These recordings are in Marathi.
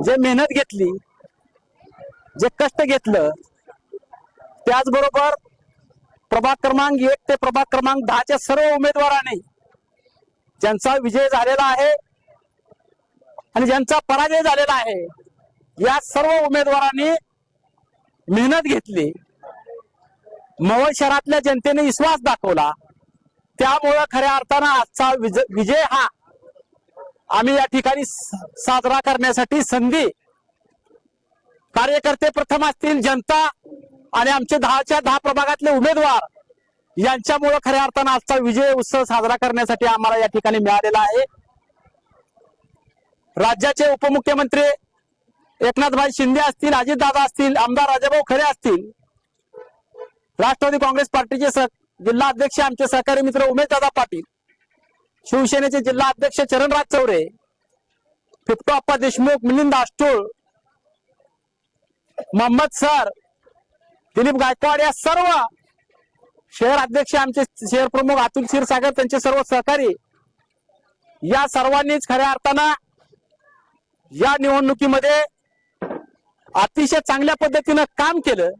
जे मेहनत घेतली जे कष्ट घेतलं त्याचबरोबर प्रभाग क्रमांक एक ते प्रभाग क्रमांक दहाच्या सर्व उमेदवारांनी ज्यांचा विजय झालेला आहे आणि ज्यांचा पराजय झालेला आहे या सर्व उमेदवारांनी मेहनत घेतली. मवळ शहरातल्या जनतेने विश्वास दाखवला. त्यामुळं खऱ्या अर्थानं आजचा विजय हा आम्ही या ठिकाणी साजरा करण्यासाठी संधी कार्यकर्ते प्रथम असतील जनता आणि आमचे दहाच्या दहा प्रभागातले उमेदवार यांच्यामुळं खऱ्या अर्थानं आजचा विजय उत्सव साजरा करण्यासाठी आम्हाला या ठिकाणी मिळालेला आहे. राज्याचे उपमुख्यमंत्री एकनाथभाई शिंदे असतील अजितदादा असतील आमदार राजाभाऊ खरे असतील राष्ट्रवादी काँग्रेस पार्टीचे जिल्हा अध्यक्ष आमचे सहकारी मित्र उमेशदादा पाटील शिवसेनेचे जिल्हा अध्यक्ष चरणराज चौरे फिफ्टोप्पा देशमुख मिलिंद आष्टोळ मोहम्मद सर दिलीप गायकवाड या सर्व शहर अध्यक्ष आमचे शहर प्रमुख अतुल क्षीरसागर त्यांचे सर्व सहकारी या सर्वांनीच खऱ्या अर्थानं या निवडणुकीमध्ये अतिशय चांगल्या पद्धतीनं काम केलं.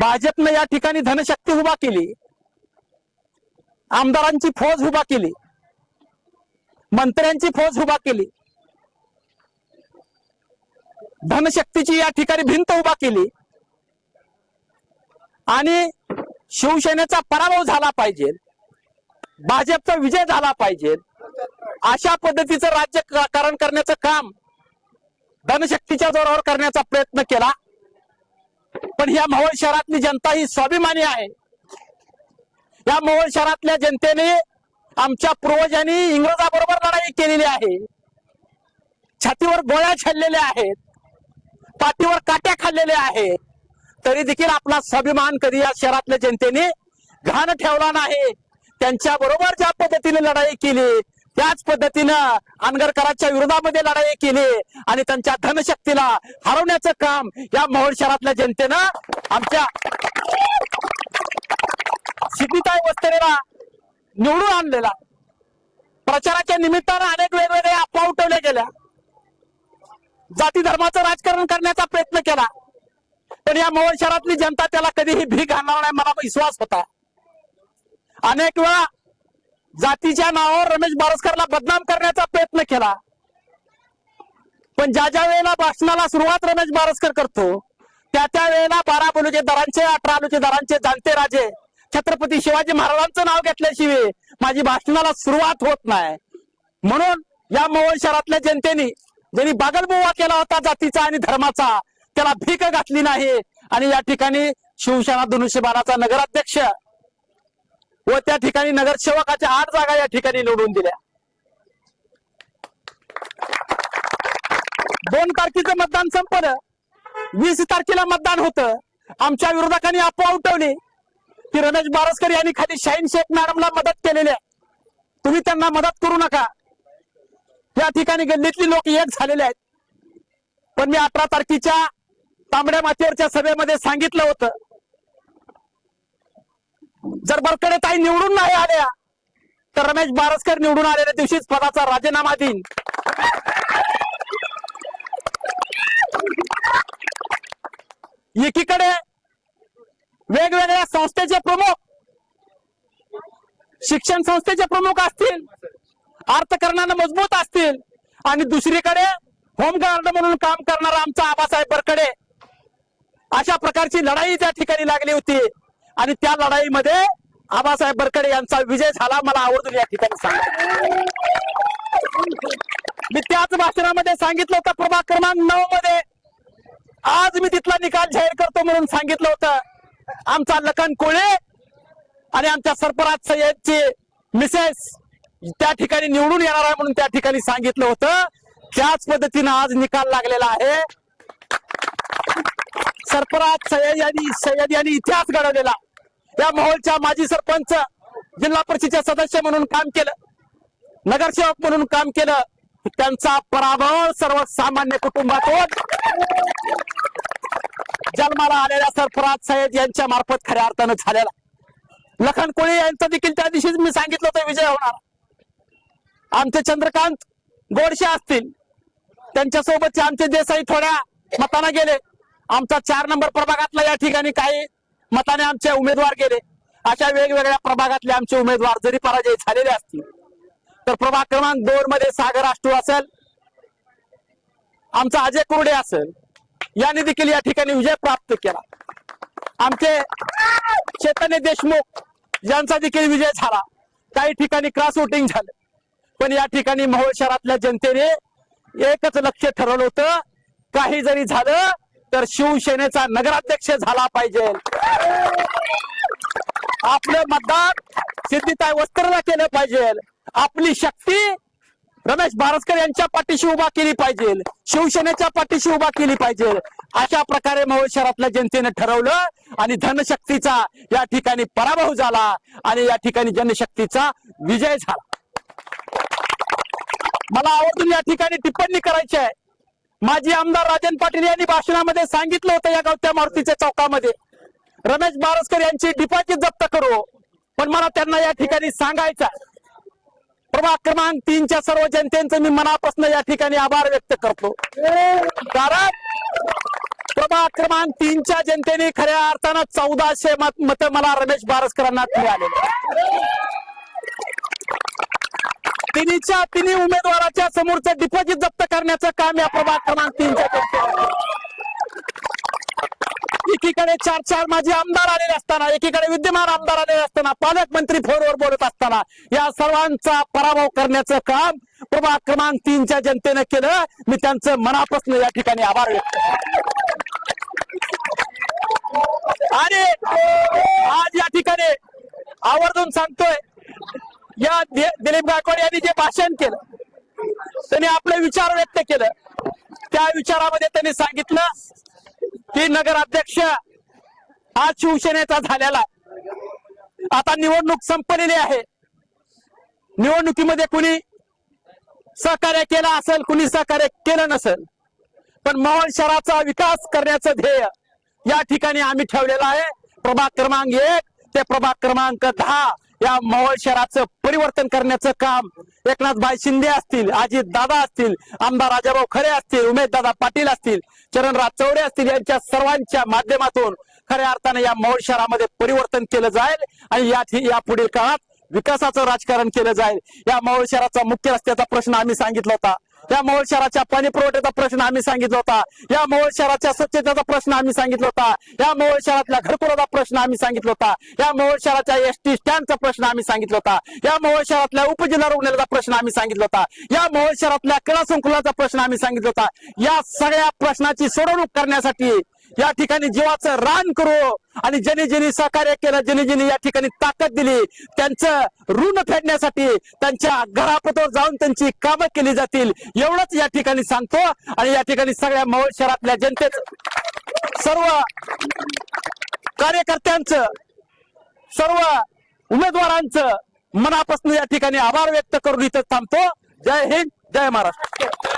भाजपनं या ठिकाणी धनशक्ती उभा केली. आमदारांची फौज उभा केली. मंत्र्यांची फौज उभा केली. धनशक्तीची या ठिकाणी भिंत उभा केली. आणि शिवसेनेचा पराभव झाला पाहिजे. भाजपचा विजय झाला पाहिजे. अशा पद्धतीचं राज्यकरण करण्याचं काम धनशक्तीच्या जोरावर करण्याचा प्रयत्न केला. पण ह्या मोहोळ शहरातली जनता ही स्वाभिमानी आहे. या मोहोळ शहरातल्या जनतेने आमच्या पूर्वजांनी इंग्रजाबरोबर लढाई केलेली आहे. छातीवर गोळ्या छाडलेल्या आहेत. पाठीवर काट्या खाल्लेल्या आहेत. तरी देखील आपला स्वाभिमान कधी या शहरातल्या जनतेने घाण ठेवला नाही. त्यांच्या बरोबर ज्या पद्धतीने लढाई केली त्याच पद्धतीनं अनगरकरांच्या विरोधामध्ये लढाई केली आणि त्यांच्या धनशक्तीला हरवण्याचं काम या मोहोळ शहरातल्या जनतेनं आमच्या सिद्धिताई निवडून आणलेला. प्रचाराच्या निमित्तानं अनेक वेगवेगळ्या अफवा उठवल्या गेल्या. जाती धर्माचं राजकारण करण्याचा प्रयत्न केला. पण या मोहोळ शहरातली जनता त्याला कधीही भीक घालणार नाही मला विश्वास होता. अनेक वेळा जातीच्या नावावर रमेश बारसकरला बदनाम करण्याचा प्रयत्न केला. पण ज्या ज्या वेळेला भाषणाला सुरुवात रमेश बारसकर करतो त्या त्या वेळेला बारा बलूचे दरांचे अठरा आलूचे दरांचे जाणते राजे छत्रपती शिवाजी महाराजांचं नाव घेतल्याशिवाय माझी भाषणाला सुरुवात होत नाही. म्हणून या मोहोळ शहरातल्या जनतेने ज्यांनी बागलबुवा केला होता जातीचा आणि धर्माचा त्याला भीक घातली नाही. आणि या ठिकाणी शिवसेना धनुष्यबाणाचा नगराध्यक्ष व त्या ठिकाणी नगरसेवकाच्या आठ जागा या ठिकाणी निवडून दिल्या. दोन तारखेचं मतदान संपलं. वीस तारखेला मतदान होतं. आमच्या विरोधकांनी अफवा उठवली. की रमेश बारसकर यांनी खाली शाहीन शेख मॅडमला मदत केलेली आहे. तुम्ही त्यांना मदत करू नका. या ठिकाणी गल्लीतली लोक एक झालेले आहेत. पण मी अठरा तारखेच्या तांबड्या मातीवरच्या सभेमध्ये सांगितलं होतं. जर बरकडे ताई निवडून नाही आल्या तर रमेश बारसकर निवडून आलेल्या दिवशीच पदाचा राजीनामा देईन. एकीकडे वेगवेगळ्या संस्थेचे प्रमुख शिक्षण संस्थेचे प्रमुख असतील अर्थकारणानं मजबूत असतील आणि दुसरीकडे होमगार्ड म्हणून काम करणारा आमचा आबासाहेब बरकडे अशा प्रकारची लढाई त्या ठिकाणी लागली होती. आणि त्या लढाईमध्ये आबासाहेब बरकडे यांचा विजय झाला मला आवडून या ठिकाणी सांगा. मी त्याच भाषणामध्ये सांगितलं होतं प्रभाग क्रमांक नऊ मध्ये आज मी तिथला निकाल जाहीर करतो म्हणून सांगितलं होतं. आमचा लखन कोळे आणि आमच्या सरपराज सय्यदचे मिसेस त्या ठिकाणी निवडून येणार आहे म्हणून त्या ठिकाणी सांगितलं होतं. त्याच पद्धतीनं आज निकाल लागलेला आहे. सरपराज सय्यद यांनी सय्यद यांनी इतिहास घडवलेला. या माहोलच्या माजी सरपंच जिल्हा परिषदेचे सदस्य म्हणून काम केलं. नगरसेवक म्हणून काम केलं. त्यांचा पराभव सर्वसामान्य कुटुंबातून जन्माला आलेल्या सरफराज सय्यद यांच्या मार्फत खऱ्या अर्थानं झालेला लखन कोळी यांचा देखील त्या दिवशीच मी सांगितलं होतं विजय होणार. आमचे चंद्रकांत गोडशे असतील. त्यांच्यासोबतचे आमचे देसाई थोड्या मताने गेले. आमचा चार नंबर प्रभागातला या ठिकाणी काही मताने आमचे उमेदवार गेले. अशा वेगवेगळ्या प्रभागातले आमचे उमेदवार जरी पराजय झालेले असतील तर प्रभाग क्रमांक दोन मध्ये सागर आष्टू असेल. आमचा अजय कुर्डे असेल. यांनी देखील या ठिकाणी विजय प्राप्त केला. आमचे चैतन्य देशमुख यांचा देखील विजय झाला. काही ठिकाणी क्रॉस वोटिंग झालं. पण या ठिकाणी मोहोळ शहरातल्या जनतेने एकच लक्ष ठरवलं होतं. काही जरी झालं तर शिवसेनेचा नगराध्यक्ष झाला पाहिजे. आपलं मतदान सिद्धिताई वस्त्रला केलं पाहिजे. आपली शक्ती रमेश बारसकर यांच्या पाठीशी उभा केली पाहिजे. शिवसेनेच्या पाठीशी उभा केली पाहिजे. अशा प्रकारे मवळ शहरातल्या जनतेने ठरवलं आणि धनशक्तीचा या ठिकाणी पराभव झाला आणि या ठिकाणी जनशक्तीचा विजय झाला. मला आवर्जून या ठिकाणी टिप्पणी करायची आहे. माजी आमदार राजन पाटील यांनी भाषणामध्ये सांगितलं होतं या गावच्या मारुतीच्या चौकामध्ये. रमेश बारसकर यांची डिपॉझिट जप्त करू पण मला त्यांना या ठिकाणी सांगायचं आहे. प्रभाग क्रमांक तीनच्या सर्व जनतेचं मी मनापासून या ठिकाणी आभार व्यक्त करतो. कारण प्रभाग क्रमांक तीनच्या जनतेने खऱ्या अर्थानं चौदाशे मत मत मला रमेश बारसकरांना मिळाले तिन्हीच्या तिन्ही उमेदवाराच्या समोरचं डिपॉझिट जप्त करण्याचं काम या प्रभाग क्रमांक तीनच्या जनतेने एकीकडे चार चार माझे आमदार आलेले असताना एकीकडे विद्यमान आमदार आलेले असताना पालकमंत्री फोनवर बोलत असताना या सर्वांचा पराभव करण्याचं काम प्रभाग क्रमांक तीनच्या जनतेनं केलं. मी त्यांचं मनापासून या ठिकाणी आभार व्यक्त आणि आज या ठिकाणी आवर्जून सांगतोय या दिलीप गायकवाड यांनी जे भाषण केलं त्यांनी आपले विचार व्यक्त केलं. त्या विचारामध्ये त्यांनी सांगितलं की नगराध्यक्ष आज शिवसेनेचा झालेला आता निवडणूक संपलेली आहे. निवडणुकीमध्ये कुणी सहकार्य केलं असेल कुणी सहकार्य केलं नसेल. पण मोहोळ शहराचा विकास करण्याचं ध्येय या ठिकाणी आम्ही ठेवलेलं आहे. प्रभाग क्रमांक एक ते प्रभाग क्रमांक दहा. या मोहोळ शहराचं परिवर्तन करण्याचं काम एकनाथभाई शिंदे असतील अजित दादा असतील आमदार राजाभाऊ खरे असतील उमेश दादा पाटील असतील चरणराज चौरे असतील यांच्या सर्वांच्या माध्यमातून खऱ्या अर्थाने या मोहोळ शहरामध्ये परिवर्तन केलं जाईल आणि या या पुढील काळात विकासाचं राजकारण केलं जाईल. या मोहोळ शहराचा मुख्य रस्त्याचा प्रश्न आम्ही सांगितला होता. या मोहोळ शहराच्या पाणी पुरवठ्याचा प्रश्न आम्ही सांगितला होता. या मोहोळ शहराच्या स्वच्छतेचा प्रश्न आम्ही सांगितला होता. या मोहोळ शहरातल्या घरकुलाचा प्रश्न आम्ही सांगितला होता. या मोहोळ शहराच्या एस टी स्टँडचा प्रश्न आम्ही सांगितला होता. या मोहोळ शहरातल्या उपजिल्हा रुग्णालयाचा प्रश्न आम्ही सांगितला होता. या मोहोळ शहरातल्या क्रीडा संकुलाचा प्रश्न आम्ही सांगितला होता. या सगळ्या प्रश्नाची सोडवणूक करण्यासाठी या ठिकाणी जीवाचं रान करू. आणि ज्याने ज्यांनी सहकार्य केलं ज्याने ज्यांनी या ठिकाणी ताकद दिली त्यांचं ऋण फेडण्यासाठी त्यांच्या घरापतोर जाऊन त्यांची कामं केली जातील. एवढंच या ठिकाणी सांगतो. आणि या ठिकाणी सगळ्या मौळ शहरातल्या जनतेच सर्व कार्यकर्त्यांचं सर्व उमेदवारांचं मनापासून या ठिकाणी आभार व्यक्त करून इथं थांबतो. जय हिंद जय महाराष्ट्र.